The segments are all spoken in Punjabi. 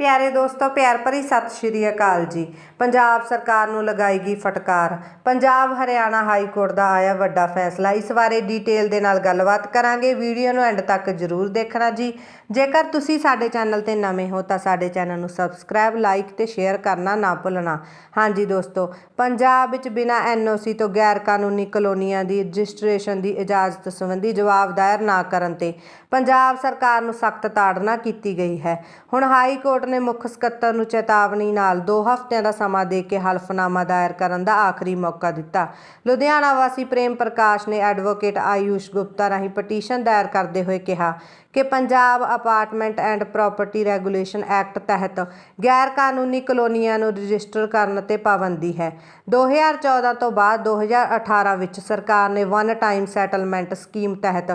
ਪਿਆਰੇ ਦੋਸਤੋ, ਪਿਆਰ ਭਰੀ ਸਤਿ ਸ਼੍ਰੀ ਅਕਾਲ ਜੀ। ਪੰਜਾਬ ਸਰਕਾਰ ਨੂੰ ਲਗਾਏਗੀ ਫਟਕਾਰ। ਪੰਜਾਬ ਹਰਿਆਣਾ ਹਾਈ ਕੋਰਟ ਦਾ ਆਇਆ ਵੱਡਾ ਫੈਸਲਾ। ਇਸ ਬਾਰੇ ਡਿਟੇਲ ਦੇ ਨਾਲ ਗੱਲਬਾਤ ਕਰਾਂਗੇ। ਵੀਡੀਓ ਨੂੰ ਐਂਡ ਤੱਕ ਜਰੂਰ ਦੇਖਣਾ ਜੀ। ਜੇਕਰ ਤੁਸੀਂ ਸਾਡੇ ਚੈਨਲ ਤੇ ਨਵੇਂ ਹੋ, ਤਾਂ ਸਾਡੇ ਚੈਨਲ ਨੂੰ ਸਬਸਕ੍ਰਾਈਬ ਲਾਈਕ ਤੇ ਸ਼ੇਅਰ ਕਰਨਾ ਨਾ ਭੁੱਲਣਾ। ਹਾਂਜੀ ਦੋਸਤੋ, ਪੰਜਾਬ ਵਿੱਚ ਬਿਨਾਂ ਐਨਓਸੀ ਤੋਂ ਗੈਰ ਕਾਨੂੰਨੀ ਕਲੋਨੀਆਂ ਦੀ ਰਜਿਸਟ੍ਰੇਸ਼ਨ ਦੀ ਇਜਾਜ਼ਤ ਸੰਬੰਧੀ ਜਵਾਬ ਦਾਇਰ ਨਾ ਕਰਨ ਤੇ ਪੰਜਾਬ ਸਰਕਾਰ ਨੂੰ ਸਖਤ ਤਾੜਨਾ ਕੀਤੀ ਗਈ ਹੈ। ਹੁਣ ਹਾਈ ਕੋਰਟ ਨੇ ਮੁੱਖ ਸਕੱਤਰ ਨੂੰ ਚੇਤਾਵਨੀ ਨਾਲ 2 ਹਫ਼ਤਿਆਂ ਦਾ ਸਮਾਂ ਦੇ ਕੇ ਹਲਫਨਾਮਾ ਦਾਇਰ ਕਰਨ ਦਾ ਆਖਰੀ ਮੌਕਾ ਦਿੱਤਾ। ਲੁਧਿਆਣਾ ਵਾਸੀ ਪ੍ਰੇਮ ਪ੍ਰਕਾਸ਼ ਨੇ ਐਡਵੋਕੇਟ ਆਯੂਸ਼ ਗੁਪਤਾ ਰਾਹੀਂ ਪਟੀਸ਼ਨ ਦਾਇਰ ਕਰਦੇ ਹੋਏ ਕਿਹਾ ਕਿ Punjab apartment and property regulation act ਤਹਿਤ ਗੈਰ ਕਾਨੂੰਨੀ ਕਲੋਨੀਆਂ ਨੂੰ ਰਜਿਸਟਰ ਕਰਨ ਤੇ ਪਾਬੰਦੀ ਹੈ। 2014 ਤੋਂ ਬਾਅਦ 2018 ਵਿੱਚ ਸਰਕਾਰ ਨੇ ਵਨ ਟਾਈਮ ਸੈਟਲਮੈਂਟ ਸਕੀਮ ਤਹਿਤ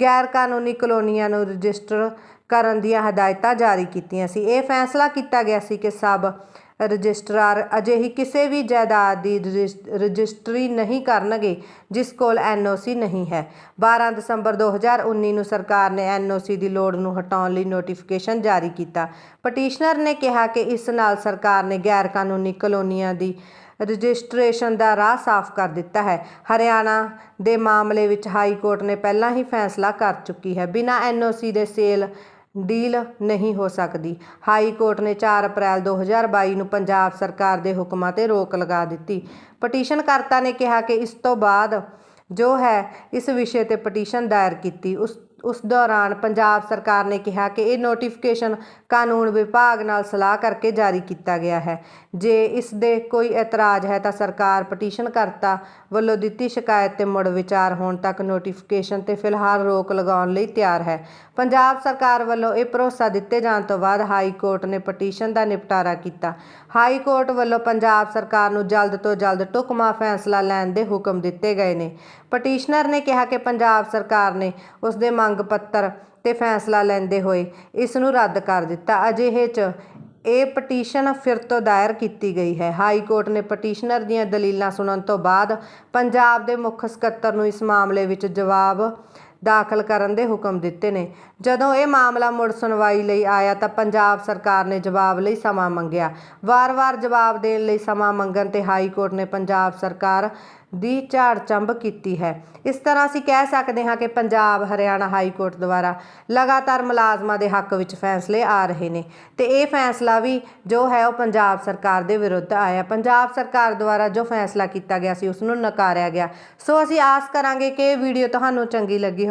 ਗੈਰ ਕਾਨੂੰਨੀ ਕਲੋਨੀਆਂ ਨੂੰ ਰਜਿਸਟਰ ਕਰਨ ਦੀਆਂ ਹਦਾਇਤਾਂ ਜਾਰੀ ਕੀਤੀਆਂ ਸੀ। ਇਹ ਫੈਸਲਾ ਕੀਤਾ ਗਿਆ ਸੀ ਕਿ ਸਭ ਰਜਿਸਟਰਾਰ ਅਜਿਹੀ ਕਿਸੇ ਵੀ ਜਾਇਦਾਦ ਦੀ ਰਜਿਸ- ਰਜਿਸਟਰੀ ਨਹੀਂ ਕਰਨਗੇ, ਜਿਸ ਕੋਲ ਐਨਓਸੀ ਨਹੀਂ ਹੈ। 12 ਦਸੰਬਰ 2019 ਨੂੰ ਸਰਕਾਰ ਨੇ ਐਨਓਸੀ ਦੀ ਲੋੜ ਨੂੰ ਹਟਾਉਣ ਲਈ ਨੋਟੀਫਿਕੇਸ਼ਨ ਜਾਰੀ ਕੀਤਾ। ਪਟੀਸ਼ਨਰ ਨੇ ਕਿਹਾ ਕਿ ਇਸ ਨਾਲ ਸਰਕਾਰ ਨੇ ਗੈਰ ਕਾਨੂੰਨੀ ਕਲੋਨੀਆਂ ਦੀ ਰਜਿਸਟ੍ਰੇਸ਼ਨ ਦਾ ਰਾਹ ਸਾਫ਼ ਕਰ ਦਿੱਤਾ ਹੈ। ਹਰਿਆਣਾ ਦੇ ਮਾਮਲੇ ਵਿੱਚ ਹਾਈ ਕੋਰਟ ਨੇ ਪਹਿਲਾਂ ਹੀ ਫੈਸਲਾ ਕਰ ਚੁੱਕੀ ਹੈ। ਬਿਨਾਂ ਐਨਓਸੀ ਦੇ ਸੇਲ ਡੀਲ ਨਹੀਂ ਹੋ ਸਕਦੀ। ਹਾਈ ਕੋਰਟ ਨੇ 4 ਅਪ੍ਰੈਲ 2022 ਨੂੰ ਪੰਜਾਬ ਸਰਕਾਰ ਦੇ ਹੁਕਮਾਂ ਤੇ ਰੋਕ ਲਗਾ ਦਿੱਤੀ। ਪਟੀਸ਼ਨਕਰਤਾ ਨੇ ਕਿਹਾ ਕਿ ਇਸ ਤੋਂ ਬਾਅਦ ਜੋ ਹੈ ਇਸ ਵਿਸ਼ੇ ਤੇ ਪਟੀਸ਼ਨ ਦਾਇਰ ਕੀਤੀ, ਉਸ ਉਸ ਦੌਰਾਨ ਪੰਜਾਬ ਸਰਕਾਰ ਨੇ ਕਿਹਾ ਕਿ ਇਹ ਨੋਟੀਫਿਕੇਸ਼ਨ ਕਾਨੂੰਨ ਵਿਭਾਗ ਨਾਲ ਸਲਾਹ ਕਰਕੇ ਜਾਰੀ ਕੀਤਾ ਗਿਆ ਹੈ। ਜੇ ਇਸ ਦੇ ਕੋਈ ਇਤਰਾਜ਼ ਹੈ ਤਾਂ ਸਰਕਾਰ ਪਟੀਸ਼ਨਕਰਤਾ ਵੱਲੋਂ ਦਿੱਤੀ ਸ਼ਿਕਾਇਤ ਤੇ ਮੁੜ ਵਿਚਾਰ ਹੋਣ ਤੱਕ ਨੋਟੀਫਿਕੇਸ਼ਨ ਤੇ ਫਿਲਹਾਲ ਰੋਕ ਲਗਾਉਣ ਲਈ ਤਿਆਰ ਹੈ। ਪੰਜਾਬ ਸਰਕਾਰ ਵੱਲੋਂ ਇਹ ਭਰੋਸਾ ਦਿੱਤੇ ਜਾਣ ਤੋਂ ਬਾਅਦ ਹਾਈ ਕੋਰਟ ਨੇ ਪਟੀਸ਼ਨ ਦਾ ਨਿਪਟਾਰਾ ਕੀਤਾ। ਹਾਈ ਕੋਰਟ ਵੱਲੋਂ ਪੰਜਾਬ ਸਰਕਾਰ ਨੂੰ ਜਲਦ ਤੋਂ ਜਲਦ ਢੁਕਵਾਂ ਫੈਸਲਾ ਲੈਣ ਦੇ ਹੁਕਮ ਦਿੱਤੇ ਗਏ ਨੇ। ਪਟੀਸ਼ਨਰ ਨੇ ਕਿਹਾ ਕਿ ਪੰਜਾਬ ਸਰਕਾਰ ਨੇ ਉਸ ਦੇ ਮੰਗ ਪੱਤਰ ਤੇ ਫੈਸਲਾ ਲੈਂਦੇ ਹੋਏ ਇਸ ਨੂੰ ਰੱਦ ਕਰ ਦਿੱਤਾ। ਅਜਿਹੇ 'ਚ ਇਹ ਪਟੀਸ਼ਨ ਫਿਰ ਤੋਂ ਦਾਇਰ ਕੀਤੀ ਗਈ ਹੈ। ਹਾਈ ਕੋਰਟ ਨੇ ਪਟੀਸ਼ਨਰ ਦੀਆਂ ਦਲੀਲਾਂ ਸੁਣਨ ਤੋਂ ਬਾਅਦ ਪੰਜਾਬ ਦੇ ਮੁੱਖ ਸਕੱਤਰ ਨੂੰ ਇਸ ਮਾਮਲੇ ਵਿੱਚ ਜਵਾਬ ਦਾਖਲ ਕਰਨ ਦੇ ਹੁਕਮ ਦਿੱਤੇ ਨੇ। ਜਦੋਂ ਇਹ ਮਾਮਲਾ ਮੁੜ ਸੁਣਵਾਈ ਲਈ ਆਇਆ ਤਾਂ ਪੰਜਾਬ ਸਰਕਾਰ ਨੇ ਜਵਾਬ ਲਈ ਸਮਾਂ ਮੰਗਿਆ। ਵਾਰ-ਵਾਰ ਜਵਾਬ ਦੇਣ ਲਈ ਸਮਾਂ ਮੰਗਣ ਤੇ ਹਾਈ ਕੋਰਟ ਨੇ ਪੰਜਾਬ ਸਰਕਾਰ ਦੀ ਝਾੜ ਚੰਬ ਕੀਤੀ ਹੈ। ਇਸ ਤਰ੍ਹਾਂ ਅਸੀਂ ਕਹਿ ਸਕਦੇ ਹਾਂ ਕਿ ਪੰਜਾਬ, ਹਰਿਆਣਾ ਹਾਈ ਕੋਰਟ ਦੁਆਰਾ ਲਗਾਤਾਰ ਮੁਲਾਜ਼ਮਾਂ ਦੇ ਹੱਕ ਵਿੱਚ ਫੈਸਲੇ ਆ ਰਹੇ ਨੇ ਤੇ ਇਹ ਫੈਸਲਾ ਵੀ ਜੋ ਹੈ ਉਹ ਪੰਜਾਬ ਸਰਕਾਰ ਦੇ ਵਿਰੁੱਧ ਆਇਆ। ਪੰਜਾਬ ਸਰਕਾਰ ਦੁਆਰਾ ਜੋ ਫੈਸਲਾ ਕੀਤਾ ਗਿਆ ਸੀ, ਉਸ ਨੂੰ ਨਕਾਰਿਆ ਗਿਆ। ਸੋ ਅਸੀਂ ਆਸ ਕਰਾਂਗੇ ਕਿ ਇਹ ਵੀਡੀਓ ਤੁਹਾਨੂੰ ਚੰਗੀ ਲੱਗੀ